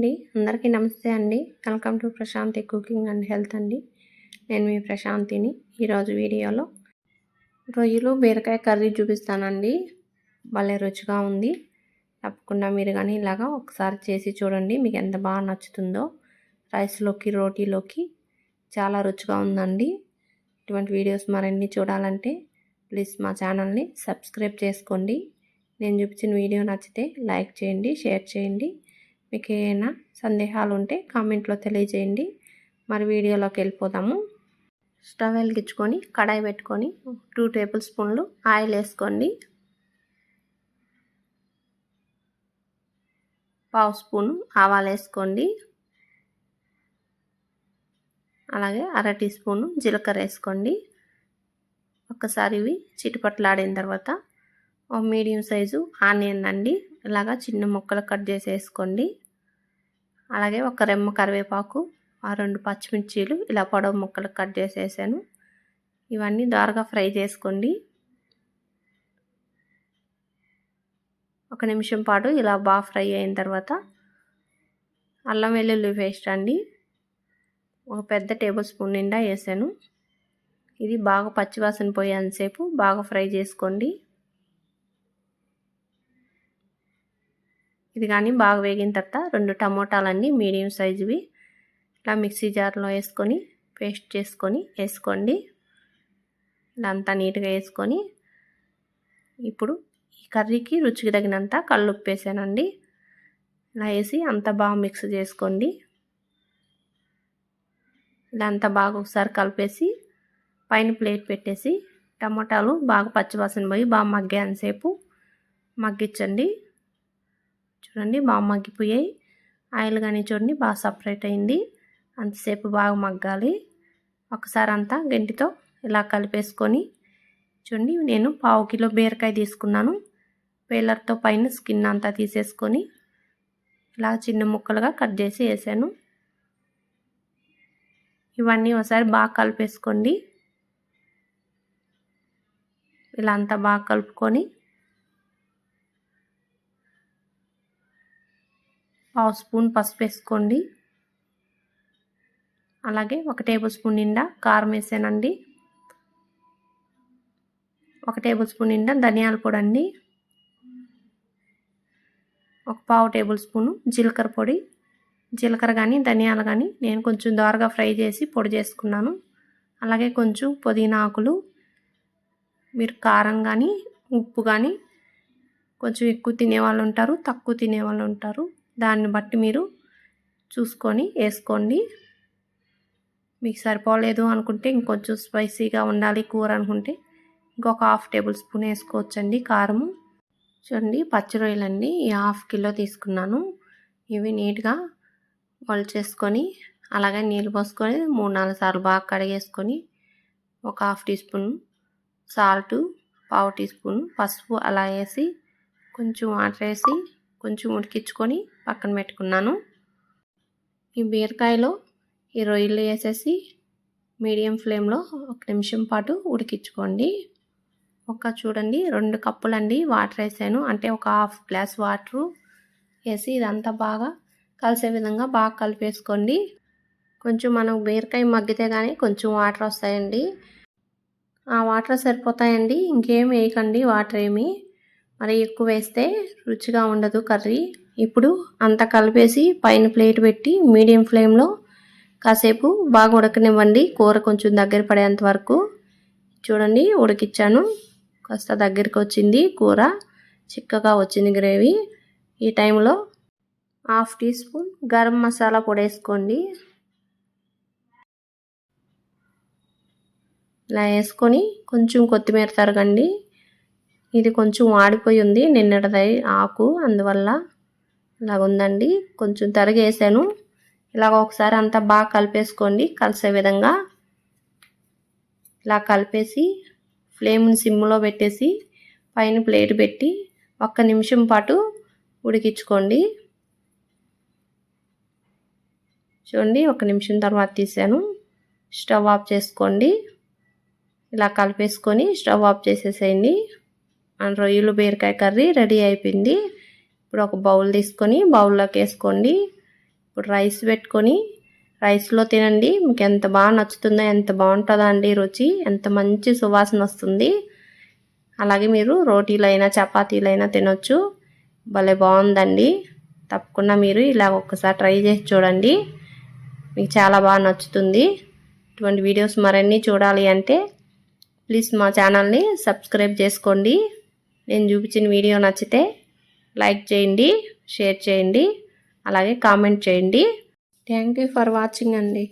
అండి. అందరికీ నమస్తే అండి. Welcome to Prashanthi cooking and health అండి. నేను మీ ప్రశాంతిని ఈరోజు వీడియోలో. రొయ్యలు బీరకాయ కర్రీ చూపిస్తానండి. భలే రుచిగా ఉంది. తప్పకుండా మీరు కానీ ఇలాగా ఒకసారి చేసి చూడండి. మీకు ఎంత బాగా నచ్చుతుందో. రైస్లోకి రోటీలోకి చాలా రుచిగా ఉందండి. ఇటువంటి వీడియోస్ మరిన్ని చూడాలంటే ప్లీజ్ మా ఛానల్ని సబ్స్క్రైబ్ చేసుకోండి. నేను చూపించిన వీడియో నచ్చితే లైక్ చేయండి షేర్ చేయండి. మీకు ఏమైనా సందేహాలు ఉంటే కామెంట్లో తెలియజేయండి. మరి వీడియోలోకి వెళ్ళిపోదాము. స్టవ్ వెలిగించుకొని కడాయి పెట్టుకొని టూ టేబుల్ స్పూన్లు ఆయిల్ వేసుకోండి. పావు స్పూను ఆవాలు వేసుకోండి. అలాగే అర టీ స్పూను జీలకర్ర వేసుకోండి. ఒక్కసారి ఇవి చిటిపట్లాడిన తర్వాత ఒక మీడియం సైజు ఆనియన్ అండి. ఇలాగా చిన్న ముక్కలు కట్ చేసేసుకోండి. అలాగే ఒక రెమ్మ కరివేపాకు ఆ రెండు పచ్చిమిర్చీలు ఇలా పొడవు ముక్కలు కట్ చేసేసాను. ఇవన్నీ దారుగా ఫ్రై చేసుకోండి. ఒక నిమిషం పాటు ఇలా బాగా ఫ్రై అయిన తర్వాత అల్లం వెల్లుల్లి పేస్ట్ అండి. ఒక పెద్ద టేబుల్ స్పూన్ నిండా వేసాను. ఇది బాగా పచ్చివాసన పోయేంతసేపు బాగా ఫ్రై చేసుకోండి. ఇది కానీ బాగా వేగిన తర్వాత రెండు టమోటాలన్నీ మీడియం సైజువి. ఇలా మిక్సీ జార్లో వేసుకొని పేస్ట్ చేసుకొని వేసుకోండి. ఇలా అంతా నీట్గా వేసుకొని. ఇప్పుడు ఈ కర్రీకి రుచికి తగినంత కళ్ళు ఉప్పేసానండి ఇలా వేసి అంత బాగా మిక్స్ చేసుకోండి. ఇలా అంతా బాగా ఒకసారి కలిపేసి పైన ప్లేట్ పెట్టేసి టమాటాలు బాగా పచ్చివాసన పోయి బాగా మగ్గేంతసేపు మగ్గించండి. చూడండి బాగా మగ్గిపోయాయి. ఆయిల్ కానీ చూడండి బాగా సపరేట్ అయింది. అంతసేపు బాగా మగ్గాలి. ఒకసారి అంతా గంటితో ఇలా కలిపేసుకొని చూడండి నేను పావు కిలో బీరకాయ తీసుకున్నాను. పేలర్తో పైన స్కిన్ అంతా తీసేసుకొని ఇలా చిన్న ముక్కలుగా కట్ చేసి వేసాను. ఇవన్నీ ఒకసారి బాగా కలిపేసుకోండి. ఇలా అంతా బాగా కలుపుకొని పావు స్పూన్ పసుపు వేసుకోండి. అలాగే ఒక టేబుల్ స్పూన్ నిండా కారం వేసానండి. ఒక టేబుల్ స్పూన్ నిండా ధనియాల పొడి అండి. ఒక పావు టేబుల్ స్పూను జీలకర్ర పొడి. జీలకర్ర కానీ ధనియాలు కానీ నేను కొంచెం దోరగా ఫ్రై చేసి పొడి చేసుకున్నాను. అలాగే కొంచెం పుదీనా ఆకులు మీరు కారం కానీ ఉప్పు కానీ కొంచెం ఎక్కువ తినేవాళ్ళు ఉంటారు తక్కువ తినేవాళ్ళు ఉంటారు. దాన్ని బట్టి మీరు చూసుకొని వేసుకోండి. మీకు సరిపోలేదు అనుకుంటే ఇంకొంచెం స్పైసీగా ఉండాలి కూర అనుకుంటే ఇంకొక హాఫ్ టేబుల్ స్పూన్ వేసుకోవచ్చండి కారము. చూడండి పచ్చి రొయ్యలండి ఈ హాఫ్ కిలో తీసుకున్నాను. ఇవి నీట్గా చేసుకొని అలాగే నీళ్ళు పోసుకొని మూడు నాలుగు సార్లు బాగా కడిగేసుకొని ఒక హాఫ్ టీ స్పూన్ సాల్టు పావు టీ స్పూన్ పసుపు అలా వేసి కొంచెం వాటర్ వేసి కొంచెం ఉడికించుకొని పక్కన పెట్టుకున్నాను. ఈ బీరకాయలో ఈ రొయ్యలు వేసేసి మీడియం ఫ్లేమ్లో ఒక నిమిషం పాటు ఉడికించుకోండి. ఒక చూడండి రెండు కప్పులు అండి వాటర్ వేసాను. అంటే ఒక హాఫ్ గ్లాస్ వాటరు వేసి ఇదంతా బాగా కలిసే విధంగా బాగా కలిపేసుకోండి. కొంచెం మనం బీరకాయ మగ్గితే కానీ కొంచెం వాటర్ వస్తాయండి. ఆ వాటర్ సరిపోతాయండి. ఇంకేం వేయకండి వాటర్ ఏమి. మరి ఎక్కువ వేస్తే రుచిగా ఉండదు కర్రీ. ఇప్పుడు అంతా కలిపేసి పైన ప్లేట్ పెట్టి మీడియం ఫ్లేమ్లో కాసేపు బాగా ఉడకనివ్వండి. కూర కొంచెం దగ్గర పడేంత వరకు. చూడండి ఉడికిచ్చాను. కాస్త దగ్గరికి వచ్చింది కూర. చిక్కగా వచ్చింది గ్రేవీ. ఈ టైంలో half teaspoon garam masala పొడి వేసుకోండి. ఇలా వేసుకొని కొంచెం కొత్తిమీర తరగండి. ఇది కొంచెం వాడిపోయి ఉంది నిన్నటిదై ఆకు అందువల్ల ఇలాగుందండి కొంచెం తరిగేసాను. ఇలాగ ఒకసారి అంతా బాగా కలిపేసుకోండి. కలిసే విధంగా ఇలా కలిపేసి ఫ్లేమ్ని సిమ్లో పెట్టేసి పైన ప్లేట్ పెట్టి ఒక్క నిమిషం పాటు ఉడికించుకోండి. చూడండి ఒక నిమిషం తర్వాత తీసాను. స్టవ్ ఆఫ్ చేసుకోండి. ఇలా కలిపేసుకొని స్టవ్ ఆఫ్ చేసేసేయండి. రొయ్యలు బీరకాయ కర్రీ రెడీ అయిపోయింది. ఇప్పుడు ఒక బౌల్ తీసుకొని బౌల్లోకి వేసుకోండి. ఇప్పుడు రైస్ పెట్టుకొని రైస్లో తినండి. మీకు ఎంత బాగా నచ్చుతుందో ఎంత బాగుంటుందో అండి రుచి. ఎంత మంచి సువాసన వస్తుంది. అలాగే మీరు రోటీలైనా చపాతీలైనా తినొచ్చు. భలే బాగుందండి. తప్పకుండా మీరు ఇలా ఒక్కసారి ట్రై చేసి చూడండి. మీకు చాలా బాగా నచ్చుతుంది. ఇటువంటి వీడియోస్ మరన్నీ చూడాలి అంటే ప్లీజ్ మా ఛానల్ని సబ్స్క్రైబ్ చేసుకోండి. నేను చూపించిన వీడియో నచ్చితే లైక్ చేయండి షేర్ చేయండి అలాగే కామెంట్ చేయండి. థ్యాంక్ యూ ఫర్ వాచింగ్ అండి.